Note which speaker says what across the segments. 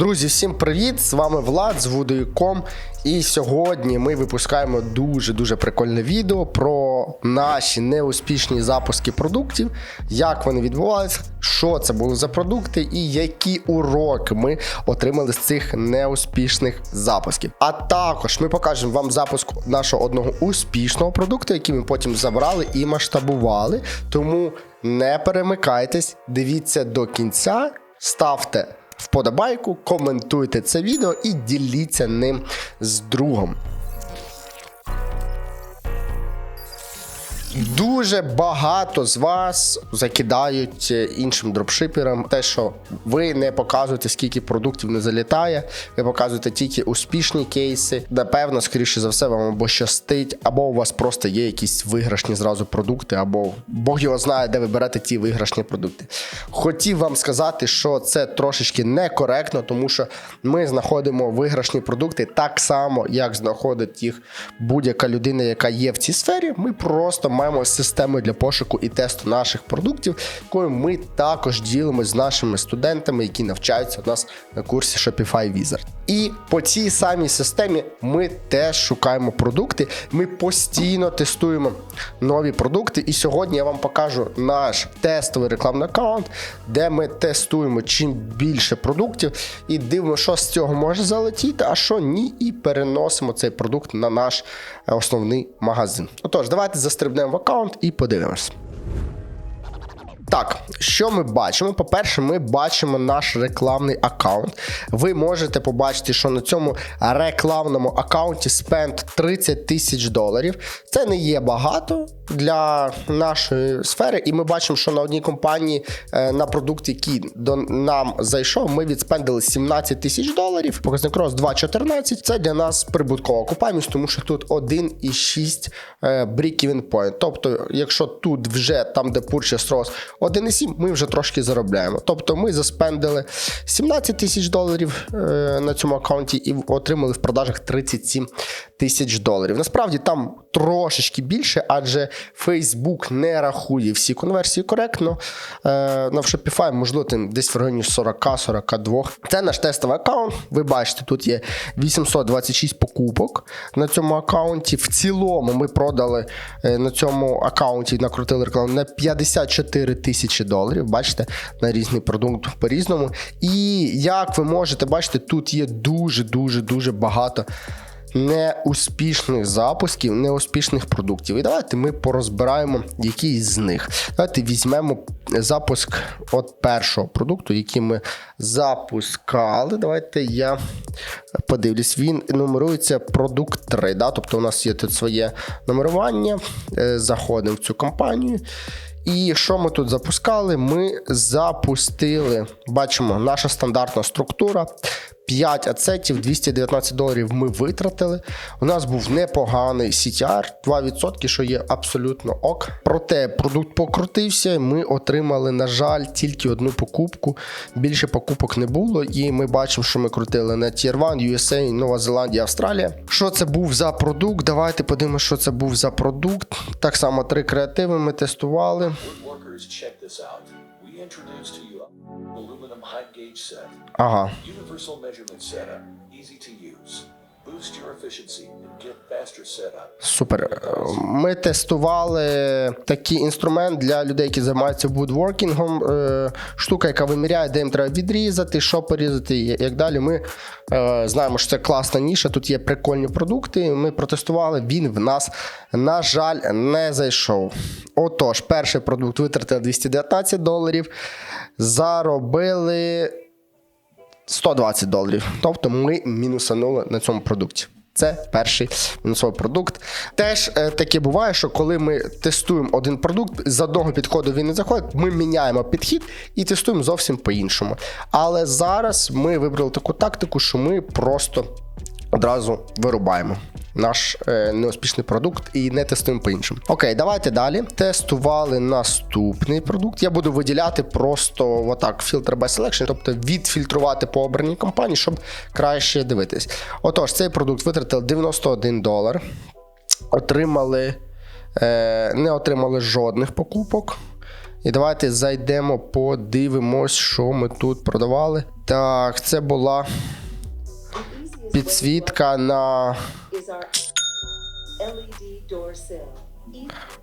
Speaker 1: Друзі, всім привіт! З вами Влад з Вудою.ком. І сьогодні ми випускаємо дуже-дуже прикольне відео про наші неуспішні запуски продуктів, як вони відбувалися, що це були за продукти і які уроки ми отримали з цих неуспішних запусків. А також ми покажемо вам запуск нашого одного успішного продукту, який ми потім забрали і масштабували. Тому не перемикайтесь, дивіться до кінця, ставте вподобайку, коментуйте це відео і діліться ним з другом. Дуже багато з вас закидають е, іншим дропшиперам те, що ви не показуєте, скільки продуктів не залітає, ви показуєте тільки успішні кейси. Напевно, скоріше за все, вам або щастить, або у вас просто є якісь виграшні зразу продукти, або Бог його знає, де ви берете ті виграшні продукти. Хотів вам сказати, що це трошечки некоректно, тому що ми знаходимо виграшні продукти так само, як знаходить їх будь-яка людина, яка є в цій сфері. Ми просто маємо систему для пошуку і тесту наших продуктів, якою ми також ділимося з нашими студентами, які навчаються у нас на курсі Shopify Wizard. І по цій самій системі ми теж шукаємо продукти. Ми постійно тестуємо нові продукти. І сьогодні я вам покажу наш тестовий рекламний аккаунт, де ми тестуємо чим більше продуктів і дивимося, що з цього може залетіти, а що ні, і переносимо цей продукт на наш е, основний магазин. Отож, давайте застрибнемо в аккаунт і подивимось. Так, що ми бачимо? По-перше, ми бачимо наш рекламний аккаунт. Ви можете побачити, що на цьому рекламному аккаунті спенд 30 тисяч доларів. Це не є багато для нашої сфери, і ми бачимо, що на одній компанії е, на продукт, який до нам зайшов, ми відспендили 17 тисяч доларів. Показник рост 2,14. Це для нас прибуткова окупаємість, тому що тут 1,6 break-even point. Тобто, якщо тут вже там, де purchase рост 1,7, ми вже трошки заробляємо. Тобто ми заспендили 17 тисяч доларів е, на цьому аккаунті і отримали в продажах 37 тисяч доларів. Насправді там трошечки більше, адже Facebook не рахує всі конверсії коректно. Е, на Shopify, можливо, там десь в районі 40-42. Це наш тестовий аккаунт. Ви бачите, тут є 826 покупок на цьому аккаунті. В цілому ми продали е, на цьому аккаунті, накрутили рекламу на 54 тисячі доларів. Бачите, на різний продукт по-різному. І як ви можете бачити, тут є дуже-дуже дуже багато неуспішних запусків, неуспішних продуктів. І давайте ми порозбираємо якийсь з них. Давайте візьмемо запуск от першого продукту, який ми запускали. Давайте я подивлюсь, він нумерується продукт 3. Да? Тобто у нас є тут своє нумерування. Е, заходимо в цю компанію. І що ми тут запускали? Ми запустили, бачимо, наша стандартна структура. 5 ацетів, 219 доларів ми витратили. У нас був непоганий CTR, 2%, що є абсолютно ок. Проте продукт покрутився, ми отримали, на жаль, тільки одну покупку. Більше покупок не було. І ми бачимо, що ми крутили на Tier 1, USA, Нова Зеландія, Австралія. Що це був за продукт? Давайте подивимося, що це був за продукт. Так само три креативи ми тестували.
Speaker 2: Check this out. We introduced to you aluminum height gauge set.
Speaker 1: Ага.
Speaker 2: Universal measurement setup, easy to use. Boost your efficiency and get faster setup.
Speaker 1: Супер. Ми тестували такий інструмент для людей, які займаються вудворкінгом. Е, Штука, яка виміряє, де їм треба відрізати, що порізати, і як далі. Ми е, знаємо, що це класна ніша. Тут є прикольні продукти. Ми протестували. Він в нас, на жаль, не зайшов. Отож, перший продукт витратили 219 доларів. Заробили 120 доларів. Тобто ми мінусанули на цьому продукті. Це перший мінусовий продукт. Теж е, таке буває, що коли ми тестуємо один продукт, з одного підходу він не заходить, ми міняємо підхід і тестуємо зовсім по-іншому. Але зараз ми вибрали таку тактику, що ми просто одразу вирубаємо наш е, неуспішний продукт і не тестуємо по-іншому. Окей, давайте далі. Тестували наступний продукт. Я буду виділяти просто отак фільтр by selection, тобто відфільтрувати по обраній компанії, щоб краще дивитись. Отож, цей продукт витратили 91 долар. Отримали, е, не отримали жодних покупок. І давайте зайдемо, подивимось, що ми тут продавали. Так, це була підсвітка на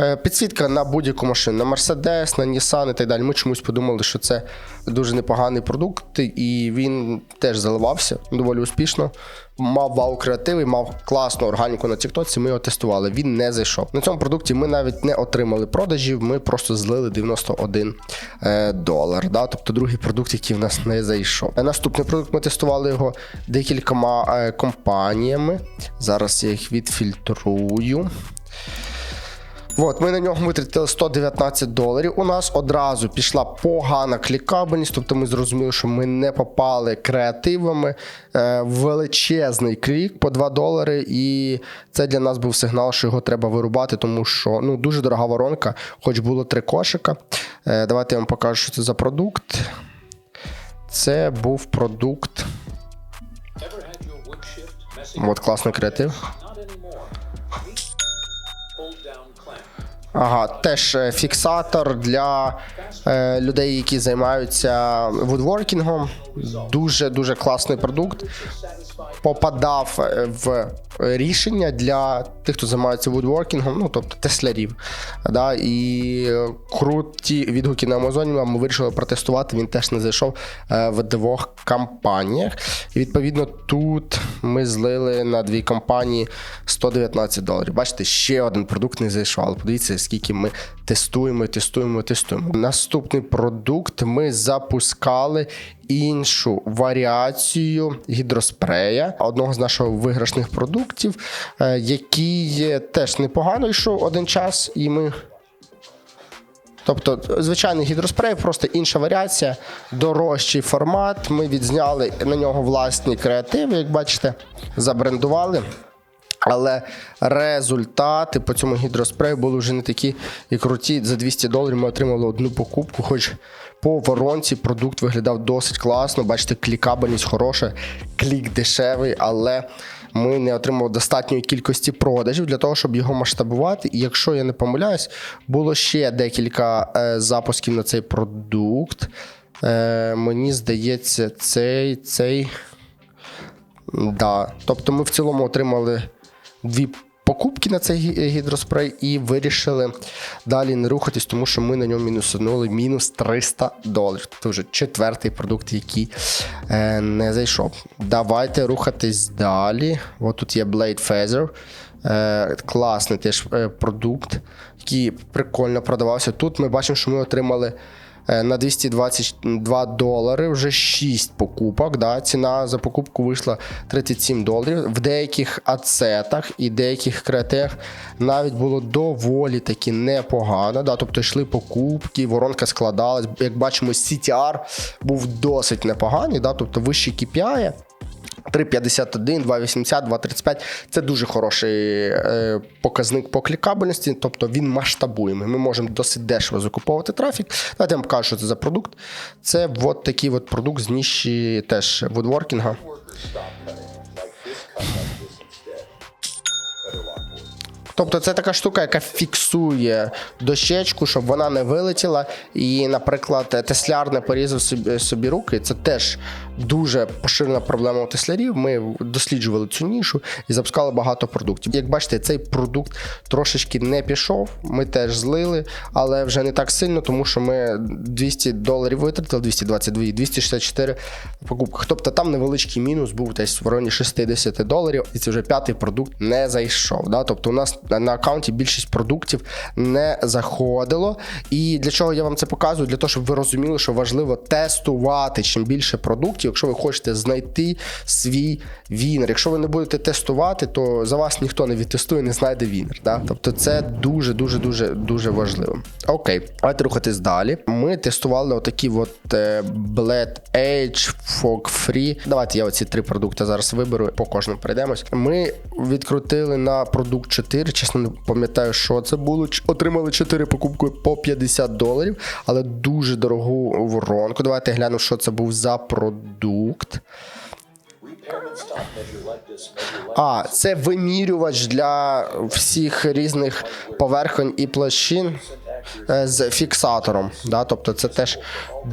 Speaker 1: Е, Підсвітка на будь-яку машину, на Mercedes, на Nissan і так далі. Ми чомусь подумали, що це дуже непоганий продукт, і він теж заливався доволі успішно. Мав вау креатив і мав класну органіку на Тіктоці. Ми його тестували. Він не зайшов. На цьому продукті ми навіть не отримали продажів. Ми просто злили 91 е, долар. Да? Тобто другий продукт, який в нас не зайшов. Е, Наступний продукт ми тестували його декількома компаніями. Зараз я їх відфільтрую. От, ми на нього витратили 119 доларів. У нас одразу пішла погана клікабельність, тобто ми зрозуміли, що ми не попали креативами. Е, величезний клік по 2 долари, і це для нас був сигнал, що його треба вирубати, тому що ну, дуже дорога воронка, хоч було три кошика. Е, давайте я вам покажу, що це за продукт. Це був продукт. От класний креатив. Ага, теж е, фіксатор для е, людей, які займаються вудворкінгом. Дуже дуже класний продукт. Попадав е, в рішення для тих, хто займається вудворкінгом, ну тобто теслярів. Да, і е, круті відгуки на Амазоні ми вирішили протестувати. Він теж не зайшов в двох компаніях. І відповідно тут ми злили на дві компанії 119 доларів. Бачите, ще один продукт не зайшов. Але подивіться, скільки ми тестуємо, тестуємо, тестуємо. Наступний продукт ми запускали іншу варіацію гідроспрея, одного з наших виграшних продуктів, е, який теж непогано йшов один час, і ми. Тобто, звичайний гідроспрей, просто інша варіація, дорожчий формат. Ми відзняли на нього власні креативи, як бачите, забрендували. Але результати по цьому гідроспрею були вже не такі і круті. За 200 доларів ми отримали одну покупку, хоч по воронці продукт виглядав досить класно. Бачите, клікабельність хороша, клік дешевий, але ми не отримали достатньої кількості продажів для того, щоб його масштабувати. І якщо я не помиляюсь, було ще декілька е, запусків на цей продукт. Е, мені здається, цей, цей. Да. Тобто ми в цілому отримали дві покупки на цей гідроспрей і вирішили далі не рухатись, тому що ми на ньому мінусанули мінус 300 доларів. Це вже четвертий продукт, який е, не зайшов. Давайте рухатись далі. От тут є Blade Feather. Е, класний теж е, продукт, який прикольно продавався. Тут ми бачимо, що ми отримали Е, на 222 долари вже 6 покупок. Да? Ціна за покупку вийшла 37 доларів. В деяких ацетах і деяких кретех навіть було доволі таки непогано. Да? Тобто йшли покупки, воронка складалась. Як бачимо, CTR був досить непоганий, да? тобто вищий KPI. 3,51, 2,80, 2,35 це дуже хороший е, показник по клікабельності, тобто він масштабуємий. Ми можемо досить дешево закуповувати трафік. Давайте я вам покажу, що це за продукт. Це от такий от продукт з ніші теж вудворкінга. Тобто це така штука, яка фіксує дощечку, щоб вона не вилетіла. І, наприклад, тесляр не порізав собі, собі руки. Це теж дуже поширена проблема у теслярів. Ми досліджували цю нішу і запускали багато продуктів. Як бачите, цей продукт трошечки не пішов. Ми теж злили, але вже не так сильно, тому що ми 200 доларів витратили, 222 і 264 покупки. Тобто там невеличкий мінус був десь в районі 60 доларів, і це вже п'ятий продукт не зайшов. Да? Тобто у нас на аккаунті більшість продуктів не заходило. І для чого я вам це показую? Для того, щоб ви розуміли, що важливо тестувати чим більше продуктів, якщо ви хочете знайти свій вінер. Якщо ви не будете тестувати, то за вас ніхто не відтестує, не знайде вінер. Да? Тобто це дуже, дуже, дуже, дуже важливо. Окей, давайте рухатись далі. Ми тестували отакі от е, Bled Edge, Fog Free. Давайте я оці три продукти зараз виберу, по кожному пройдемось. Ми відкрутили на продукт 4. Чесно, не пам'ятаю, що це було. Отримали 4 покупки по 50 доларів, але дуже дорогу воронку. Давайте глянемо, що це був за продукт. А, це вимірювач для всіх різних поверхонь і площин. е, з фіксатором. Да? Тобто це теж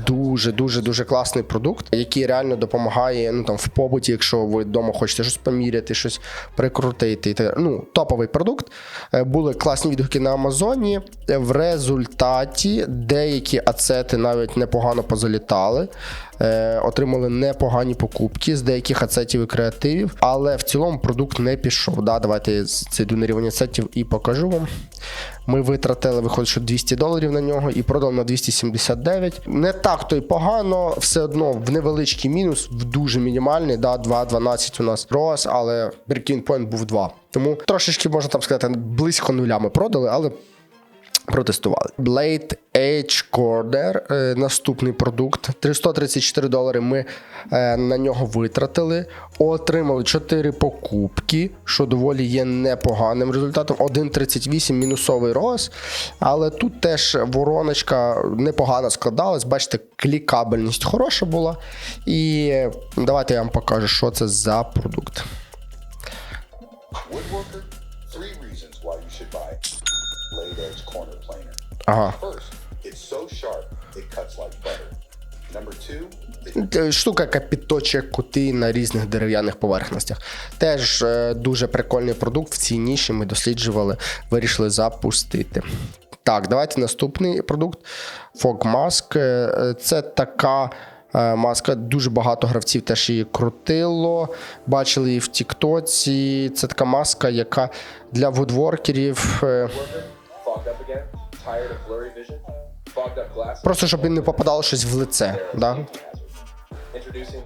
Speaker 1: дуже дуже дуже класний продукт, який реально допомагає ну, там, в побуті, якщо ви вдома хочете щось поміряти, щось прикрутити. Ну, топовий продукт. Е, Були класні відгуки на Амазоні. В результаті деякі ацети навіть непогано позалітали. Е, отримали непогані покупки з деяких ацетів і креативів, але в цілому продукт не пішов. Да? Давайте з- зайду на ацетів і покажу вам. Ми витратили, виходить, що 200 доларів на нього і продали на 279. Не так то й погано, все одно в невеличкий мінус, в дуже мінімальний. Да, 2,12 у нас роз, але point був 2. Тому трошечки можна там сказати, близько нуля ми продали, але протестували. Blade Edge Corder, е, наступний продукт. 334 долари ми е, на нього витратили. Отримали 4 покупки, що доволі є непоганим результатом. 1,38 мінусовий роз. Але тут теж вороночка непогано складалась. Бачите, клікабельність хороша була. І давайте я вам покажу, що це за продукт.
Speaker 2: Woodworker, three reasons why you should buy Blade Edge Corner Planer.
Speaker 1: Ага.
Speaker 2: First, it's so sharp, it cuts like butter. Number two, it
Speaker 1: Е, Штука, яка підточує кути на різних дерев'яних поверхностях. Теж е, дуже прикольний продукт в цій ніші ми досліджували, вирішили запустити. Так, давайте наступний продукт. Fog Mask. Е, е, Це така. е, Маска дуже багато гравців теж її крутило. Бачили її в Тіктоці. Це така маска, яка для вудворкерів. Е. Просто щоб він не попадало щось в лице. Да?
Speaker 3: Vision.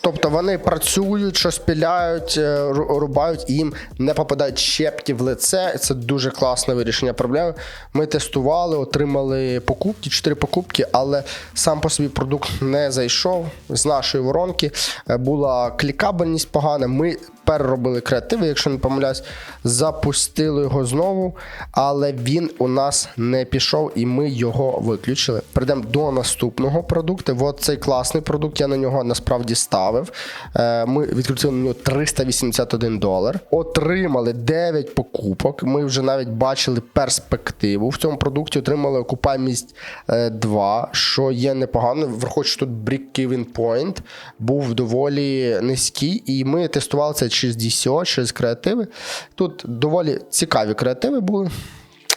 Speaker 1: Тобто вони працюють, щось піляють, е, рубають, і їм не попадають щепки в лице. Це дуже класне вирішення проблеми. Ми тестували, отримали покупки, 4 покупки, але сам по собі продукт не зайшов з нашої воронки. Е, Була клікабельність погана. Ми переробили креативи, якщо не помиляюсь, запустили його знову, але він у нас не пішов, і ми його виключили. Перейдемо до наступного продукту. От цей класний продукт. Я на нього насправді ставив. Е, Ми відкрутили на нього 381 долар. Отримали 9 покупок. Ми вже навіть бачили перспективу в цьому продукті. Отримали окупаємість е, 2, що є непогано. Враховуючи, тут break-even point був доволі низький, і ми тестували це через DCO, через креативи. Тут доволі цікаві креативи були.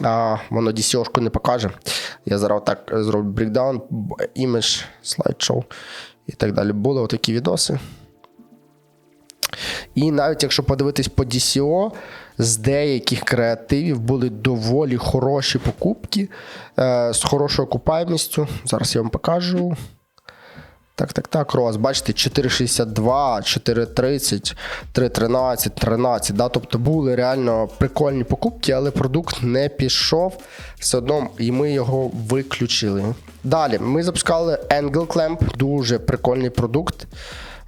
Speaker 1: А, воно DCO-шку не покаже. Я зараз так зроблю брейкдаун, імідж, слайд-шоу і так далі. Були отакі відоси. І навіть якщо подивитись по DCO, з деяких креативів були доволі хороші покупки е, з хорошою окупаємістю. Зараз я вам покажу. Так, так, так, Роз, бачите, 4,62, 4,30, 3,13, 13. Да? Тобто були реально прикольні покупки, але продукт не пішов. Все одно і ми його виключили. Далі ми запускали Angle Clamp, дуже прикольний продукт.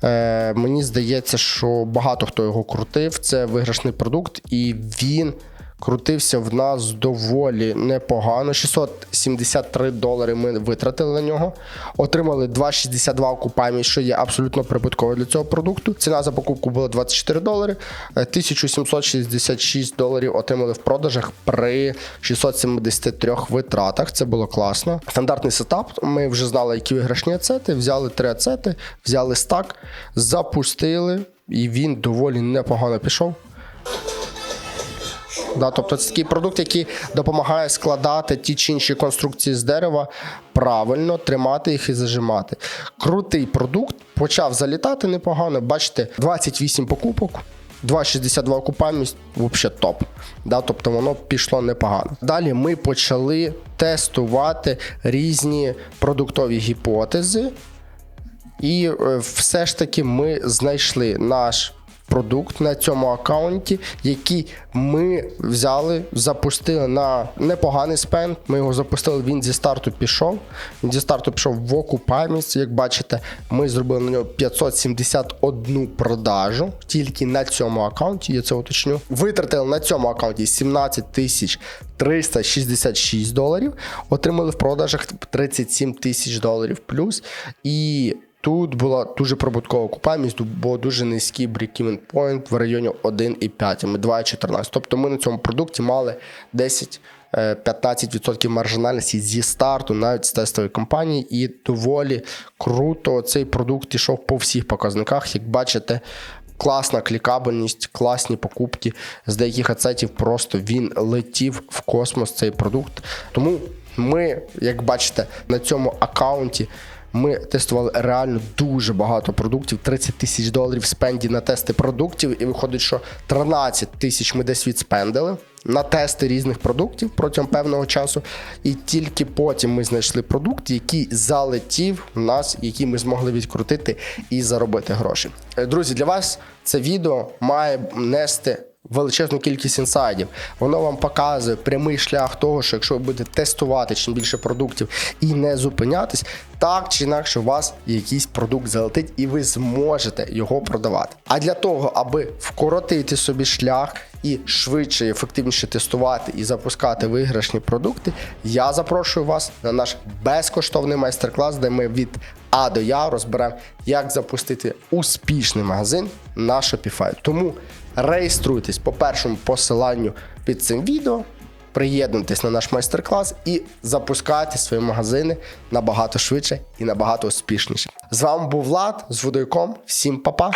Speaker 1: Е, мені здається, що багато хто його крутив. Це виграшний продукт, і він крутився в нас доволі непогано. 673 долари ми витратили на нього. Отримали 2,62 окупаємість, що є абсолютно прибутково для цього продукту. Ціна за покупку була 24 долари. Е, 1766 доларів отримали в продажах при 673 витратах. Це було класно. Стандартний сетап. Ми вже знали, які виграшні ацети. Взяли три ацети, взяли стак, запустили, і він доволі непогано пішов. Да, тобто це такий продукт, який допомагає складати ті чи інші конструкції з дерева правильно, тримати їх і зажимати. Крутий продукт, почав залітати непогано. Бачите, 28 покупок. 2,62 окупаємість, взагалі топ. Да, тобто воно пішло непогано. Далі ми почали тестувати різні продуктові гіпотези, і е, все ж таки ми знайшли наш продукт на цьому аккаунті, який ми взяли, запустили на непоганий спенд. Ми його запустили, він зі старту пішов. Він зі старту пішов в окупаємість. Як бачите, ми зробили на нього 571 продажу тільки на цьому аккаунті. Я це уточню. Витратили на цьому аккаунті 17 тисяч 366 доларів. Отримали в продажах 37 тисяч доларів плюс. І Тут була дуже прибуткова окупаємість, бо дуже низький break-even point в районі 1,5, ми 2,14. Тобто ми на цьому продукті мали 10 е, 15% маржинальності зі старту, навіть з тестової кампанії, і доволі круто цей продукт ішов по всіх показниках. Як бачите, класна клікабельність, класні покупки. З деяких ацетів просто він летів в космос цей продукт. Тому ми, як бачите, на цьому аккаунті. Ми тестували реально дуже багато продуктів, 30 тисяч доларів спенді на тести продуктів, і виходить, що 13 тисяч ми десь відспендили на тести різних продуктів протягом певного часу. І тільки потім ми знайшли продукт, який залетів в нас, який ми змогли відкрутити і заробити гроші. Е, Друзі, для вас це відео має нести величезну кількість інсайдів. Воно вам показує прямий шлях того, що якщо ви будете тестувати чим більше продуктів і не зупинятись, так чи інакше у вас якийсь продукт залетить, і ви зможете його продавати. А для того, аби вкоротити собі шлях і швидше і ефективніше тестувати і запускати виграшні продукти, я запрошую вас на наш безкоштовний майстер-клас, де ми від А до Я розберемо, як запустити успішний магазин на Shopify. Тому реєструйтесь по першому посиланню під цим відео. Приєднуйтесь на наш майстер-клас і запускайте свої магазини набагато швидше і набагато успішніше. З вами був Влад з Водойком. Всім па-па!